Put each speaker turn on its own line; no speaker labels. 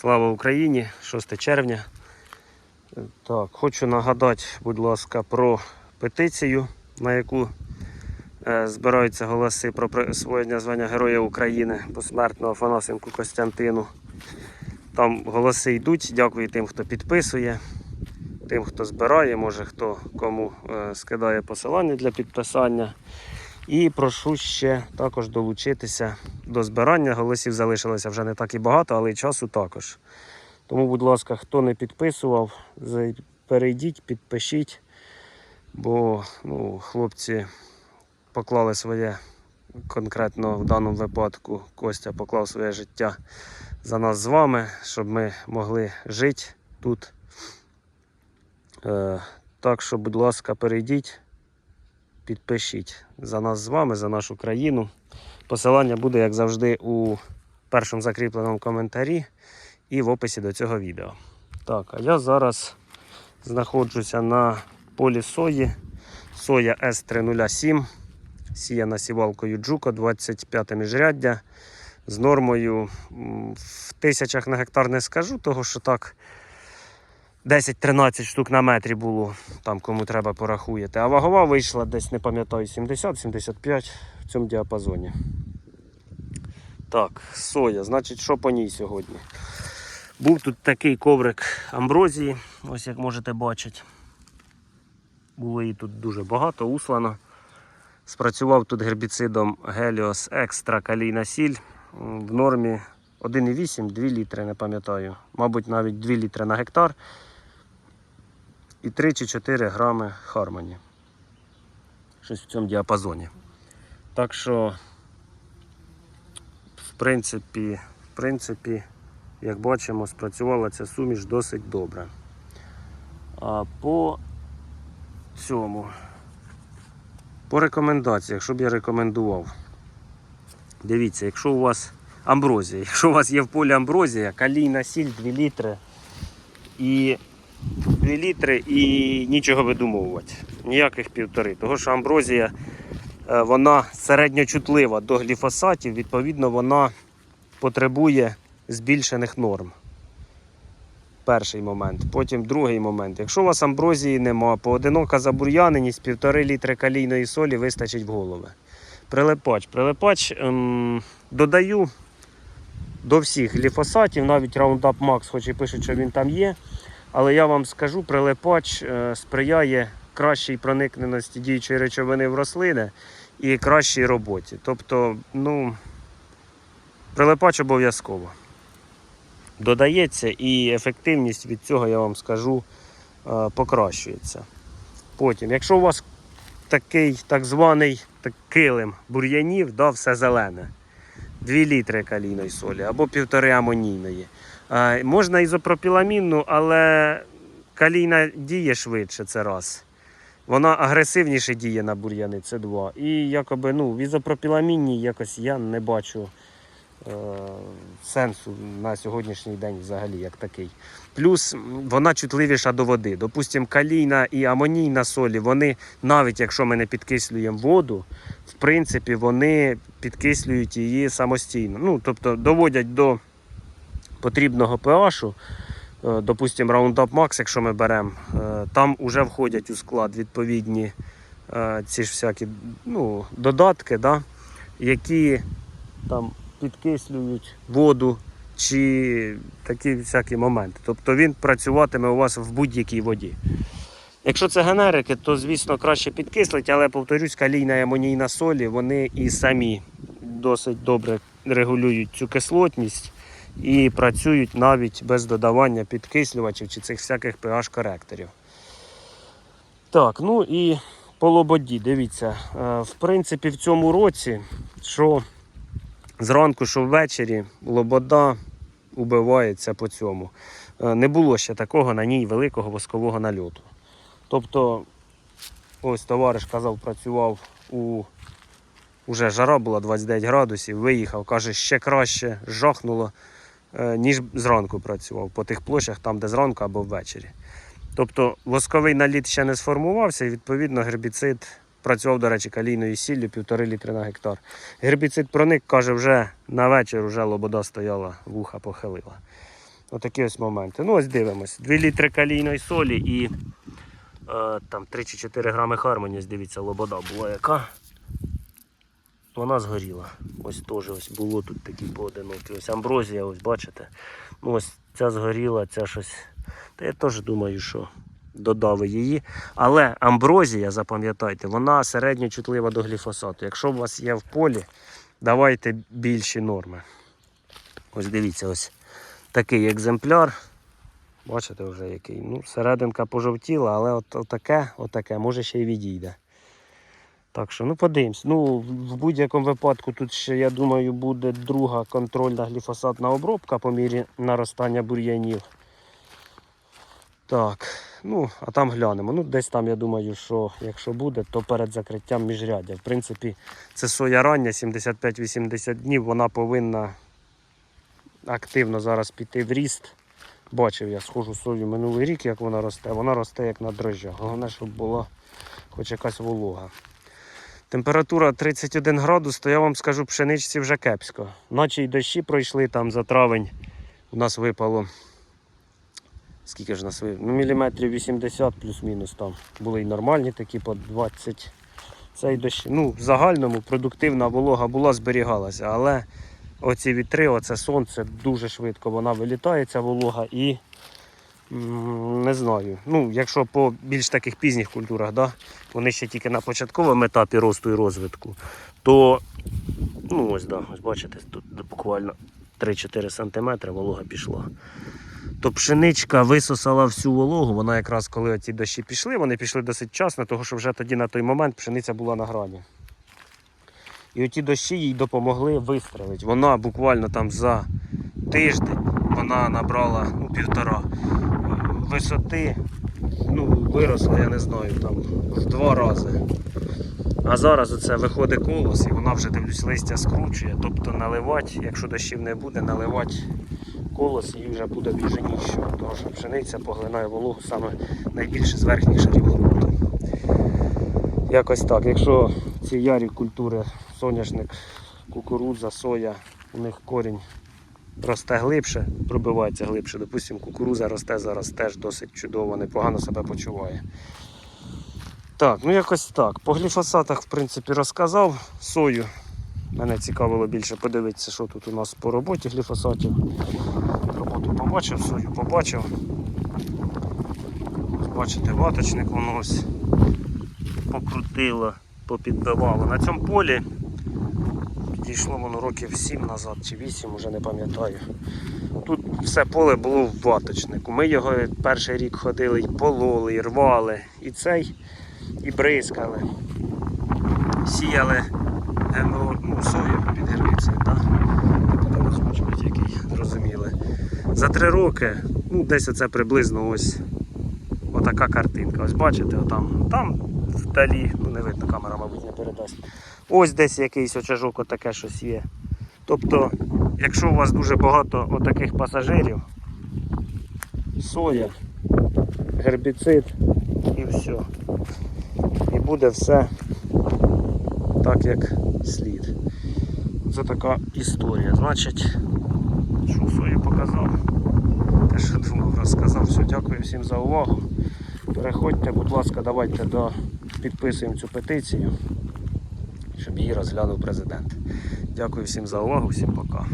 Слава Україні! 6 червня. Так, хочу нагадати, будь ласка, про петицію, на яку е, збираються голоси про присвоєння звання Героя України посмертного Афанасенку Костянтину. Там голоси йдуть. Дякую тим, хто підписує, тим, хто збирає, може хто кому е, скидає посилання для підписання. І прошу ще також долучитися до збирання. Голосів залишилося вже не так і багато, але й часу також. Тому, будь ласка, хто не підписував, перейдіть, підпишіть, бо ну, хлопці поклали своє, конкретно в даному випадку Костя поклав своє життя за нас з вами, щоб ми могли жити тут. Е, так що, будь ласка, перейдіть, підпишіть за нас з вами, за нашу країну. Посилання буде, як завжди, у першому закріпленому коментарі і в описі до цього відео. Так, а я зараз знаходжуся на полі сої. Соя С307, сіяна сівалкою Джуко, 25 міжряддя. З нормою в тисячах на гектар не скажу, того що так 10-13 штук на метрі було, там кому треба порахуєте. А вагова вийшла десь, не пам'ятаю, 70-75 в цьому діапазоні. Так, соя. Значить, що по ній сьогодні? Був тут такий коврик амброзії, ось як можете бачити. Було її тут дуже багато, услано. Спрацював тут гербіцидом Helios Extra калійна сіль в нормі 1,8-2 літри, не пам'ятаю. Мабуть, навіть 2 літри на гектар. І 3 чи 4 грами Хармоні. Щось в цьому діапазоні. Так що, в принципі, в принципі, як бачимо, спрацювала ця суміш досить добре. А по цьому, по рекомендаціях, що б я рекомендував. Дивіться, якщо у вас амброзія, якщо у вас є в полі амброзія, калійна сіль 2 літри і 2 літри і нічого видумовувати. Ніяких півтори. Того що амброзія е, вона середньочутлива до гліфосатів, відповідно, вона потребує збільшених норм. Перший момент. Потім другий момент. Якщо у вас амброзії нема, поодинока забур'яненість, півтори літри калійної солі вистачить в голови. Прилипач. Прилипач ем, додаю до всіх гліфосатів, навіть Roundup Max, хоч і пишуть, що він там є. Але я вам скажу, прилипач е, сприяє кращій проникненості діючої речовини в рослини і кращій роботі. Тобто, ну, прилипач обов'язково додається і ефективність від цього, я вам скажу, е, покращується. Потім, якщо у вас такий так званий так, килим бур'янів, да, все зелене, 2 літри калійної солі або півтори амонійної. Можна ізопропіламінну, але калійна діє швидше, це раз. Вона агресивніше діє на бур'яни, це два. І якоби ну, в ізопропіламінній якось я не бачу е, сенсу на сьогоднішній день взагалі як такий. Плюс вона чутливіша до води. Допустимо, калійна і амонійна солі, вони, навіть якщо ми не підкислюємо воду, в принципі, вони підкислюють її самостійно. Ну, тобто доводять до потрібного pH, е, допустимо, Roundup Max, якщо ми беремо, е, там вже входять у склад відповідні е, ці ж всякі ну, додатки, да, які там підкислюють воду чи такі всякі моменти. Тобто він працюватиме у вас в будь-якій воді. Якщо це генерики, то звісно краще підкислить, але повторюсь, калійна і амонійна солі вони і самі досить добре регулюють цю кислотність і працюють навіть без додавання підкислювачів чи цих всяких pH коректорів. Так, ну і по лободі, дивіться, е, в принципі, в цьому році, що зранку, що ввечері, лобода убивається по цьому. Е, Не було ще такого на ній великого воскового нальоту. Тобто, ось товариш казав, працював у. Уже жара була 29 градусів, виїхав, каже, ще краще жахнуло, ніж зранку працював по тих площах, там, де зранку або ввечері. Тобто восковий наліт ще не сформувався, і відповідно гербіцид працював, до речі, калійною сіллю 1,5 літри на гектар. Гербіцид проник, каже, вже на вечір вже лобода стояла, вуха похилила. Отакі ось моменти. Ну, ось дивимось. 2 літри калійної солі і е, там 3 чи 4 грами хармоні, дивіться, лобода була яка. Вона згоріла. Ось теж ось було тут такі поодинокі. Ось амброзія, ось бачите. Ну, ось ця згоріла, ця щось. Та я теж думаю, що додали її. Але амброзія, запам'ятайте, вона середньо чутлива до гліфосату. Якщо у вас є в полі, давайте більші норми. Ось дивіться, ось такий екземпляр. Бачите вже який. Ну, серединка пожовтіла, але от, отаке, отаке, може ще й відійде. Так що, ну подивимось. Ну, в будь-якому випадку тут ще, я думаю, буде друга контрольна гліфосатна обробка по мірі наростання бур'янів. Так, ну, а там глянемо. Ну, десь там, я думаю, що якщо буде, то перед закриттям міжрядя. В принципі, це соя рання, 75-80 днів, вона повинна активно зараз піти в ріст. Бачив я схожу сою минулий рік, як вона росте. Вона росте як на дрожжах. Головне, щоб була хоч якась волога. Температура 31 градус, то я вам скажу, пшеничці вже кепсько. Ночі й дощі пройшли там за травень. У нас випало. Скільки ж нас випало? Ну, міліметрів 80 плюс-мінус там. Були й нормальні такі по 20. Цей дощ. Ну, в загальному продуктивна волога була, зберігалася, але оці вітри, оце сонце дуже швидко вона вилітає, ця волога, і не знаю. Ну, якщо по більш таких пізніх культурах, да, вони ще тільки на початковому етапі росту і розвитку, то ну ось да, ось бачите, тут буквально 3-4 см волога пішла. То пшеничка висосала всю вологу, вона якраз коли ці дощі пішли, вони пішли досить вчасно, тому що вже тоді на той момент пшениця була на грані. І оті дощі їй допомогли вистрелити. Вона буквально там за тиждень вона набрала ну, півтора висоти, ну, виросла, я не знаю, там в два рази. А зараз оце виходить колос і вона вже дивлюсь, листя скручує. Тобто наливати, якщо дощів не буде, наливати колос їй вже буде біженіше. Тому що пшениця поглинає вологу саме найбільше з верхніх шарів ґрунту. Якось так. Якщо ці ярі культури, соняшник, кукурудза, соя, у них корінь росте глибше, пробивається глибше. Допустимо, кукурудза росте зараз теж досить чудово, непогано себе почуває. Так, ну якось так. По гліфосатах, в принципі, розказав сою. Мене цікавило більше подивитися, що тут у нас по роботі гліфосатів. Роботу побачив, сою побачив. Бачите, ваточник воно ось покрутило, попідбивало. На цьому полі підійшло воно років 7 назад чи 8, вже не пам'ятаю. Тут все поле було в ваточнику. Ми його перший рік ходили і пололи, і рвали, і цей, і бризкали. Сіяли ГМО, ну, сою під гербіцид, так? Який зрозуміли. За три роки, ну десь оце приблизно ось отака картинка. Ось бачите, отам, там вдалі, ну не видно, камера, мабуть, не передасть. Ось десь якийсь очажок, отаке щось є. Тобто, якщо у вас дуже багато отаких пасажирів, соя, гербіцид і все. І буде все так, як слід. Це така історія. Значить, що сою показав. Те, що думав, розказав. Все, дякую всім за увагу. Переходьте, будь ласка, давайте до підписуємо цю петицію, щоб її розглянув президент. Дякую всім за увагу, всім пока.